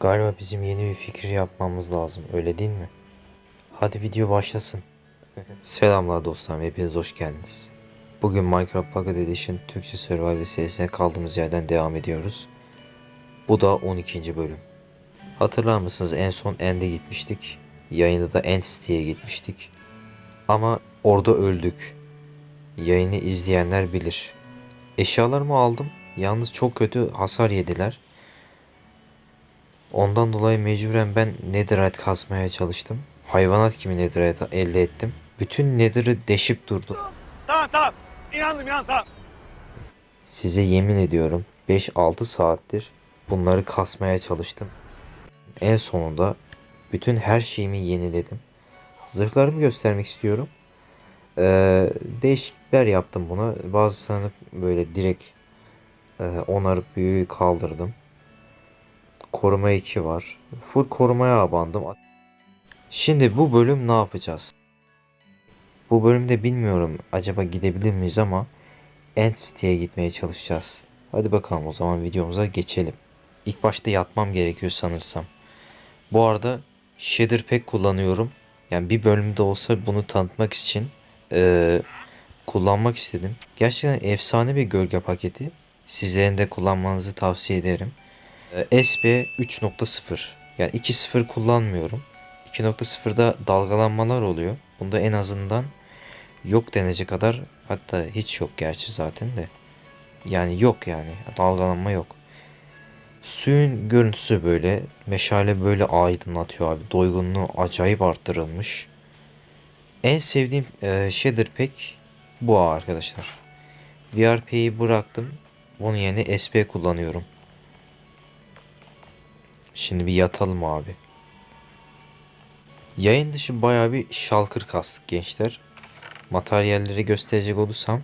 Galiba bizim yeni bir fikir yapmamız lazım. Öyle değil mi? Hadi video başlasın. Selamlar dostlarım. Hepiniz hoş geldiniz. Bugün Minecraft Pocket Edition Türkçe Survival serisine kaldığımız yerden devam ediyoruz. Bu da 12. bölüm. Hatırlar mısınız en son End'e gitmiştik. Yayında da End City'ye gitmiştik. Ama orada öldük. Yayını izleyenler bilir. Eşyalarımı aldım. Yalnız çok kötü hasar yediler. Ondan dolayı mecburen ben netherite kazmaya çalıştım. Hayvanat gibi netherite elde ettim. Bütün nether'ı deşip durdu. Tamam tamam. İnandım inandım tamam. Size yemin ediyorum 5-6 saattir bunları kasmaya çalıştım. En sonunda bütün her şeyimi yeniledim. Zırhlarımı göstermek istiyorum. Ee, değişiklikler yaptım buna. Bazılarını böyle direkt e, onarıp büyüğü kaldırdım. Koruma 2 var. Full korumaya abandım. Şimdi bu bölüm ne yapacağız? Bu bölümde bilmiyorum acaba gidebilir miyiz ama End City'ye gitmeye çalışacağız. Hadi bakalım o zaman videomuza geçelim. İlk başta yatmam gerekiyor sanırsam. Bu arada Shader Pack kullanıyorum. Yani bir bölümde olsa bunu tanıtmak için eee, kullanmak istedim. Gerçekten efsane bir gölge paketi. Sizlerin de kullanmanızı tavsiye ederim. Eee, SB 3.0 yani 2.0 kullanmıyorum. 2.0'da dalgalanmalar oluyor. Bunda en azından yok denecek kadar hatta hiç yok gerçi zaten de. Yani yok yani dalgalanma yok. Suyun görüntüsü böyle meşale böyle aydınlatıyor abi. Doygunluğu acayip arttırılmış. En sevdiğim e, shader pack bu arkadaşlar. VRP'yi bıraktım. Onun yerine SP kullanıyorum. Şimdi bir yatalım abi. Yayın dışı bayağı bir şalkır kastık gençler. Materyalleri gösterecek olursam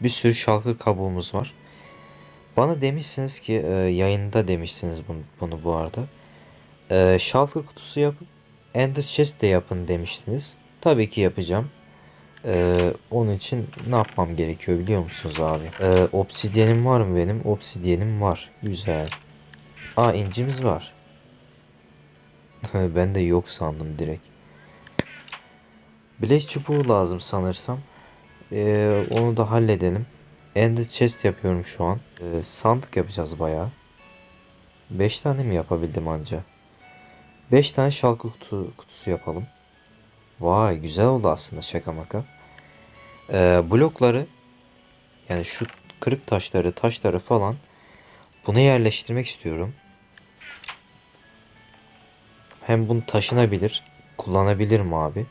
bir sürü şalkır kabuğumuz var. Bana demişsiniz ki e, yayında demişsiniz bunu, bunu bu arada. E, şalkır kutusu yapıp Ender Chest de yapın demiştiniz. Tabii ki yapacağım. E, onun için ne yapmam gerekiyor biliyor musunuz abi? E, obsidyenim var mı benim? Obsidyenim var. Güzel. Aa incimiz var. Ben de yok sandım direkt. Blaze çubuğu lazım sanırsam. Ee, onu da halledelim. Ender chest yapıyorum şu an. Ee, sandık yapacağız bayağı. 5 tane mi yapabildim anca? 5 tane şalkı kutu, kutusu yapalım. Vay güzel oldu aslında şaka maka. Ee, blokları yani şu kırık taşları taşları falan buna yerleştirmek istiyorum. Hem bunu taşınabilir. Kullanabilirim abi.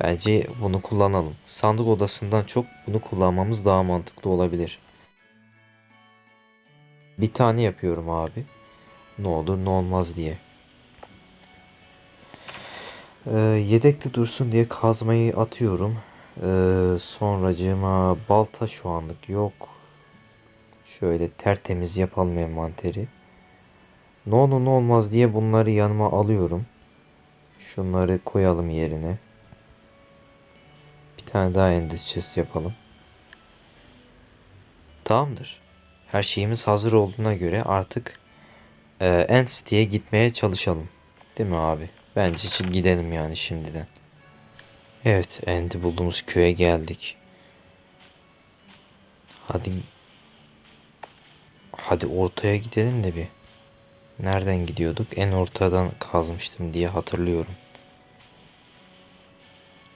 Bence bunu kullanalım. Sandık odasından çok bunu kullanmamız daha mantıklı olabilir. Bir tane yapıyorum abi. Ne olur ne olmaz diye. Ee, yedekli dursun diye kazmayı atıyorum. Ee, sonracığıma balta şu anlık yok. Şöyle tertemiz yapalım envanteri. Ne olur ne olmaz diye bunları yanıma alıyorum. Şunları koyalım yerine. Bir tane daha ender chest yapalım. Tamamdır. Her şeyimiz hazır olduğuna göre artık e, End City'ye gitmeye çalışalım. Değil mi abi? Bence için gidelim yani şimdiden. Evet, End'i bulduğumuz köye geldik. Hadi Hadi ortaya gidelim de bir. Nereden gidiyorduk? En ortadan kazmıştım diye hatırlıyorum.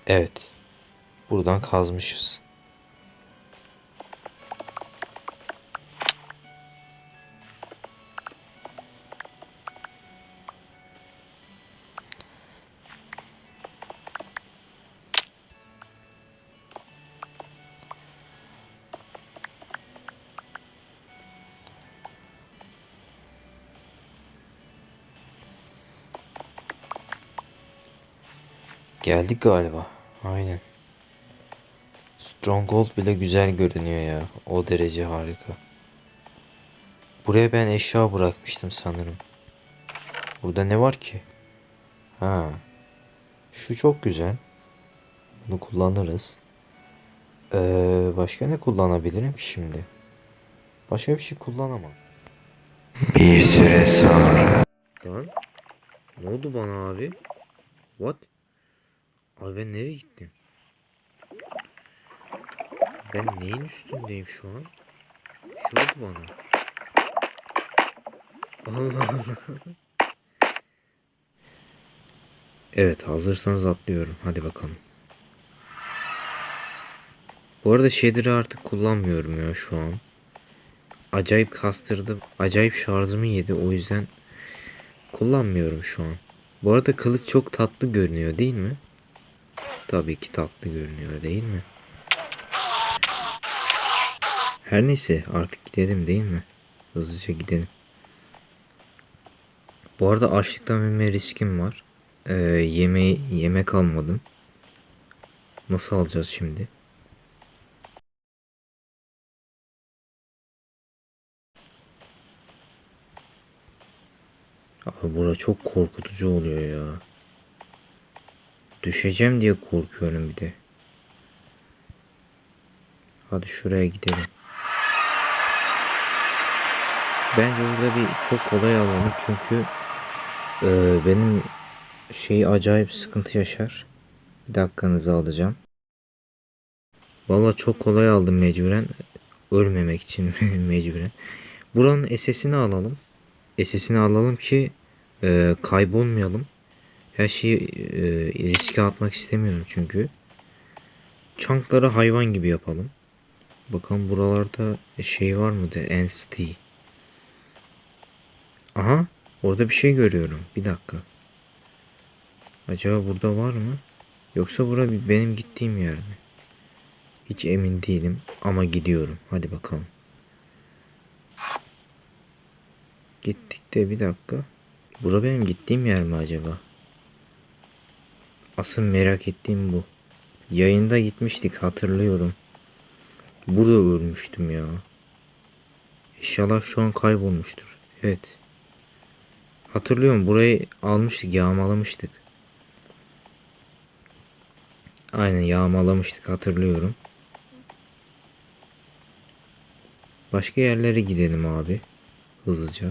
Evet. Buradan kazmışız. Geldik galiba. Aynen. Stronghold bile güzel görünüyor ya. O derece harika. Buraya ben eşya bırakmıştım sanırım. Burada ne var ki? Ha. Şu çok güzel. Bunu kullanırız. Ee, başka ne kullanabilirim ki şimdi? Başka bir şey kullanamam. Bir süre sonra. Lan ne oldu bana abi? What? Abi ben nereye gittim? Ben neyin üstündeyim şu an? Oldu bana. Allah. Evet hazırsanız atlıyorum. Hadi bakalım. Bu arada shader'ı artık kullanmıyorum ya şu an. Acayip kastırdım. Acayip şarjımı yedi. O yüzden kullanmıyorum şu an. Bu arada kılıç çok tatlı görünüyor değil mi? Tabii ki tatlı görünüyor değil mi? Her neyse artık gidelim değil mi? Hızlıca gidelim. Bu arada açlıktan ölme riskim var. Ee, yemeği yemek almadım. Nasıl alacağız şimdi? Abi bura çok korkutucu oluyor ya. Düşeceğim diye korkuyorum bir de. Hadi şuraya gidelim. Bence burada bir çok kolay alalım çünkü e, benim şey acayip sıkıntı yaşar. Bir dakikanızı alacağım. Valla çok kolay aldım mecburen. Ölmemek için mecburen. Buranın SS'ini alalım. SS'ini alalım ki e, kaybolmayalım. Her şeyi e, riske atmak istemiyorum çünkü. Çankları hayvan gibi yapalım. Bakalım buralarda şey var mıdır? NST. Aha orada bir şey görüyorum. Bir dakika. Acaba burada var mı? Yoksa bura benim gittiğim yer mi? Hiç emin değilim ama gidiyorum. Hadi bakalım. Gittik de bir dakika. Bura benim gittiğim yer mi acaba? Asıl merak ettiğim bu. Yayında gitmiştik hatırlıyorum. Burada ölmüştüm ya. İnşallah şu an kaybolmuştur. Evet. Hatırlıyorum burayı almıştık yağmalamıştık. Aynen yağmalamıştık hatırlıyorum. Başka yerlere gidelim abi. Hızlıca.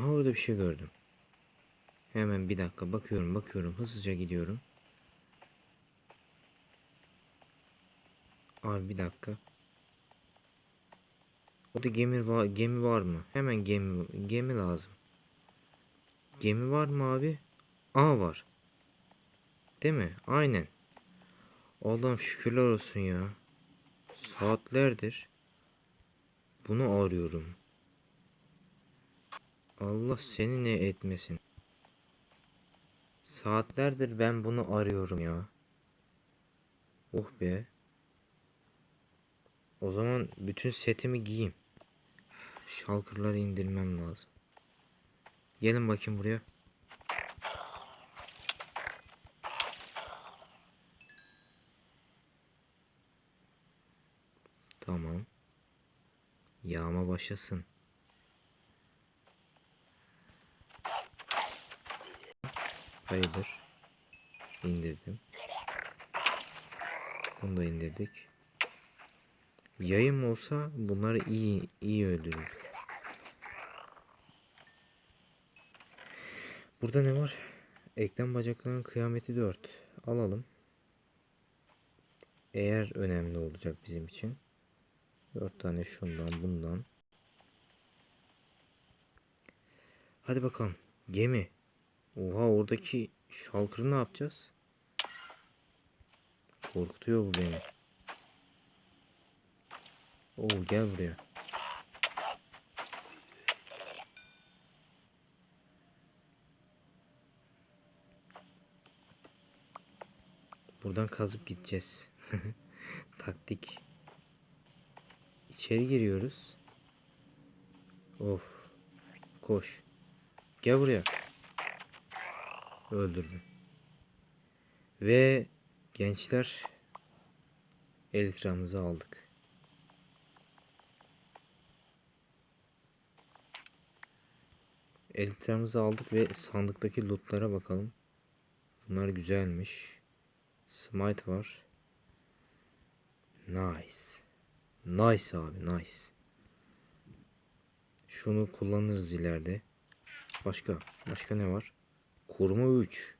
Aha orada bir şey gördüm. Hemen bir dakika bakıyorum bakıyorum hızlıca gidiyorum. Abi bir dakika. Orada gemi var, gemi var mı? Hemen gemi gemi lazım. Gemi var mı abi? Aa var. Değil mi? Aynen. Allah'ım şükürler olsun ya. Saatlerdir bunu arıyorum. Allah seni ne etmesin. Saatlerdir ben bunu arıyorum ya. Oh be. O zaman bütün setimi giyeyim. Şalkırları indirmem lazım. Gelin bakayım buraya. Tamam. Yağma başlasın. Hayırdır? İndirdim. Bunu da indirdik. Yayım olsa bunları iyi iyi öldürür. Burada ne var? Eklem bacaklarının kıyameti 4. Alalım. eğer önemli olacak bizim için. 4 tane şundan bundan. Hadi bakalım. Gemi. Oha oradaki şalkırı ne yapacağız? Korkutuyor bu beni. Oo gel buraya. Buradan kazıp gideceğiz. Taktik. İçeri giriyoruz. Of. Koş. Gel buraya. Öldürdüm. Ve gençler elitramızı aldık. Elitramızı aldık ve sandıktaki lootlara bakalım. Bunlar güzelmiş. Smite var. Nice. Nice abi nice. Şunu kullanırız ileride. Başka. Başka ne var? Kurma 3.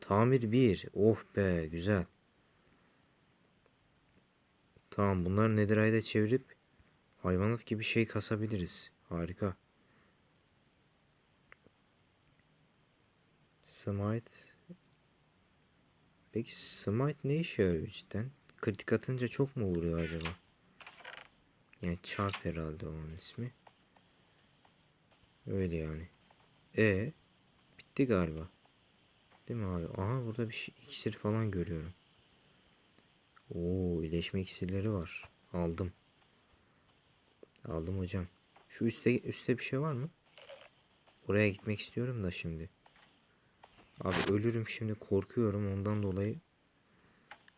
Tamir 1. Of be güzel. Tamam bunları netherite'e çevirip hayvanat gibi şey kasabiliriz. Harika. Smite. Peki Smite ne işe yarıyor cidden? Kritik atınca çok mu vuruyor acaba? Yani çarp herhalde onun ismi. Öyle yani. E bitti galiba. Değil mi abi? Aha burada bir şey, iksir falan görüyorum. Oo iyileşme iksirleri var. Aldım. Aldım hocam. Şu üstte üstte bir şey var mı? Oraya gitmek istiyorum da şimdi. Abi ölürüm şimdi korkuyorum ondan dolayı.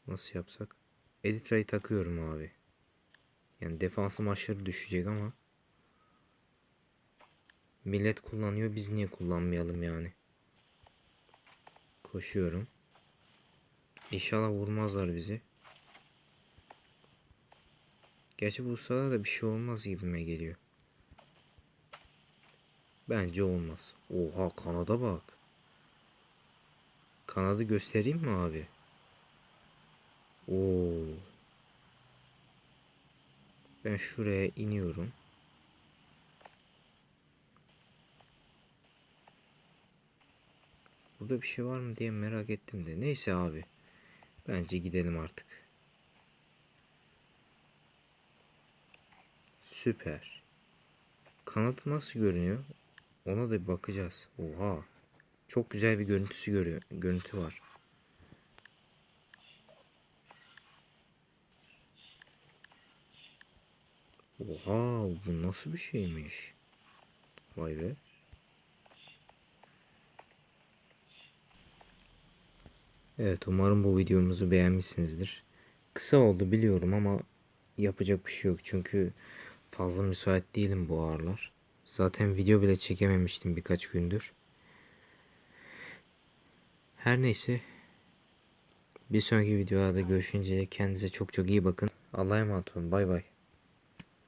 Nasıl yapsak? Editra'yı takıyorum abi. Yani defansım aşırı düşecek ama. Millet kullanıyor biz niye kullanmayalım yani. Koşuyorum. İnşallah vurmazlar bizi. Gerçi vursalar da bir şey olmaz gibime geliyor. Bence olmaz. Oha kanada bak. Kanadı göstereyim mi abi? Oo. Ben şuraya iniyorum. Burada bir şey var mı diye merak ettim de. Neyse abi. Bence gidelim artık. Süper. Kanadı nasıl görünüyor? Ona da bir bakacağız. Oha. Çok güzel bir görüntüsü görüyor. Görüntü var. Oha bu nasıl bir şeymiş? Vay be. Evet umarım bu videomuzu beğenmişsinizdir. Kısa oldu biliyorum ama yapacak bir şey yok. Çünkü fazla müsait değilim bu aralar. Zaten video bile çekememiştim birkaç gündür. Her neyse. Bir sonraki videoda görüşünce kendinize çok çok iyi bakın. Allah'a emanet olun. Bay bay.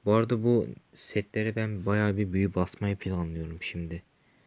Bu arada bu setlere ben bayağı bir büyü basmayı planlıyorum şimdi.